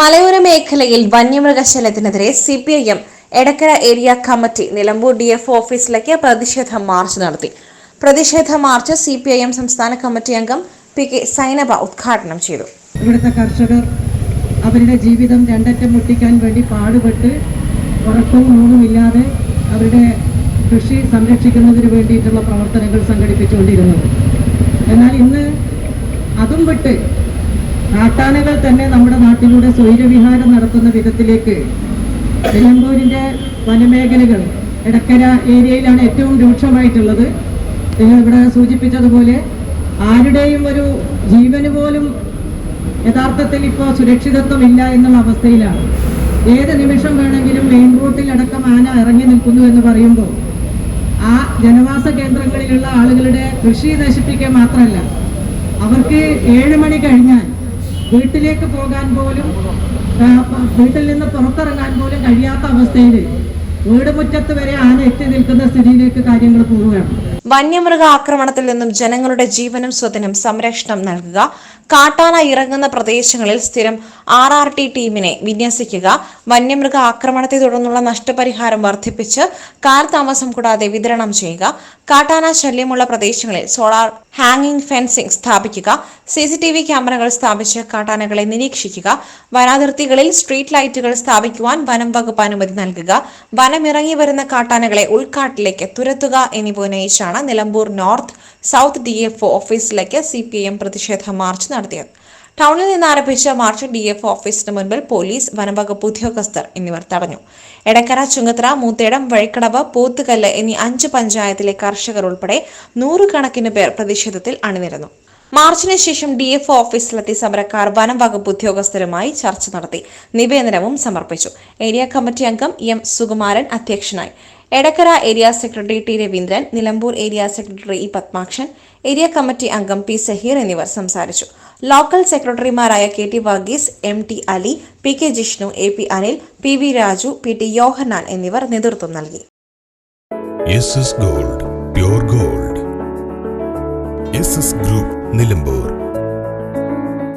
മലയോര മേഖലയിൽ വന്യമൃഗശല്യത്തിനെതിരെ C P I M Edakkara area committee Nilambur D F ഓഫീസിലേക്ക് പ്രതിഷേധ മാർച്ച് നടത്തി. പ്രതിഷേധ march C P I M സംസ്ഥാന കമ്മിറ്റി അംഗം പി കെ സൈനബ ഉദ്ഘാടനം ചെയ്തു. ഇവിടുത്തെ കർഷകർ അവരുടെ ജീവിതം രണ്ടറ്റം മുട്ടിക്കാൻ വേണ്ടി പാടുപെട്ട് ഉറക്കവും ഊണുമില്ലാതെ അവരുടെ കൃഷി സംരക്ഷിക്കുന്നതിന് വേണ്ടിയിട്ടുള്ള പ്രവർത്തനങ്ങൾ സംഘടിപ്പിച്ചുകൊണ്ടിരുന്നത്. എന്നാൽ ഇന്ന് അതും വിട്ട് കാട്ടാനകൾ തന്നെ നമ്മുടെ നാട്ടിലൂടെ സ്വൈരവിഹാരം നടത്തുന്ന വിധത്തിലേക്ക് നിലമ്പൂരിന്റെ വനമേഖലകൾ എടക്കര ഏരിയയിലാണ് ഏറ്റവും രൂക്ഷമായിട്ടുള്ളത്. നിങ്ങൾ ഇവിടെ സൂചിപ്പിച്ചതുപോലെ ആരുടെയും ഒരു ജീവന് പോലും യഥാർത്ഥത്തിൽ ഇപ്പോൾ സുരക്ഷിതത്വമില്ല എന്നുള്ള അവസ്ഥയിലാണ്. ഏത് നിമിഷം വേണമെങ്കിലും മെയിൻ റോട്ടിൽ അടക്കം ആന ഇറങ്ങി നിൽക്കുന്നു എന്ന് പറയുമ്പോൾ ആ ജനവാസ കേന്ദ്രങ്ങളിലുള്ള ആളുകളുടെ കൃഷി നശിപ്പിക്കുക മാത്രമല്ല അവർക്ക് ഏഴ് മണി കഴിഞ്ഞാൽ വീട്ടിലേക്ക് പോകാൻ പോലും വീട്ടിൽ നിന്ന് പുറത്തിറങ്ങാൻ പോലും കഴിയാത്ത അവസ്ഥയിൽ വീട് മുറ്റത്ത് വരെ ആന എത്തി നിൽക്കുന്ന സ്ഥിതിയിലേക്ക് കാര്യങ്ങൾ പോവുകയാണ്. വന്യമൃഗ ആക്രമണത്തിൽ നിന്നും ജനങ്ങളുടെ ജീവനും സ്വത്തിനും സംരക്ഷണം നൽകുക. കാട്ടാന ഇറങ്ങുന്ന പ്രദേശങ്ങളിൽ സ്ഥിരം ആർ ആർ ടി ടീമിനെ വിന്യസിക്കുക. വന്യമൃഗ ആക്രമണത്തെ തുടർന്നുള്ള നഷ്ടപരിഹാരം വർദ്ധിപ്പിച്ച് കാലതാമസം കൂടാതെ വിതരണം ചെയ്യുക. കാട്ടാന ശല്യമുള്ള പ്രദേശങ്ങളിൽ സോളാർ ഹാങ്ങിംഗ് ഫെൻസിംഗ് സ്ഥാപിക്കുക. സി സി ടി വി ക്യാമറകൾ സ്ഥാപിച്ച് കാട്ടാനകളെ നിരീക്ഷിക്കുക. വനാതിർത്തികളിൽ സ്ട്രീറ്റ് ലൈറ്റുകൾ സ്ഥാപിക്കുവാൻ വനം വകുപ്പ് അനുമതി നൽകുക. വനമിറങ്ങി വരുന്ന കാട്ടാനകളെ ഉൾക്കാട്ടിലേക്ക് തുരത്തുക എന്നിവ ഉന്നയിച്ചാണ് Nilambur north south D F ഓഫീസിലേക്ക് സി പി എം പ്രതിഷേധ മാർച്ച് നടത്തിയത്. ടൗണിൽ നിന്ന് ആരംഭിച്ച മാർച്ച് ഡി എഫ് ഓഫീസിന് മുൻപിൽ പോലീസ് വനംവകുപ്പ് ഉദ്യോഗസ്ഥർ എന്നിവർ തടഞ്ഞു. എടക്കര ചുങ്കത്തറ മൂത്തേടം വഴിക്കടവ് പോത്തുകല്ല് എന്നീ അഞ്ച് പഞ്ചായത്തിലെ കർഷകർ ഉൾപ്പെടെ നൂറുകണക്കിന് പേർ പ്രതിഷേധത്തിൽ അണിനിരന്നു. മാർച്ചിന് ശേഷം ഡി എഫ് ഓഫീസിലെത്തി സമരക്കാർ വനം വകുപ്പ് ഉദ്യോഗസ്ഥരുമായി ചർച്ച നടത്തി നിവേദനവും സമർപ്പിച്ചു. ഏരിയ കമ്മിറ്റി അംഗം എം സുകുമാരൻ അധ്യക്ഷനായി. Edakkara area secretary T Raveendran Nilambur area secretary E Padmakshan area committee അംഗം പി സഹീർ എന്നിവർ സംസാരിച്ചു. ലോക്കൽ സെക്രട്ടറിമാരായ K T Varghese M T Ali P K Jishnu A P Anil P V Raju P T Yohannan എന്നിവർ നേതൃത്വം നൽകി. Gold gold group Nilambur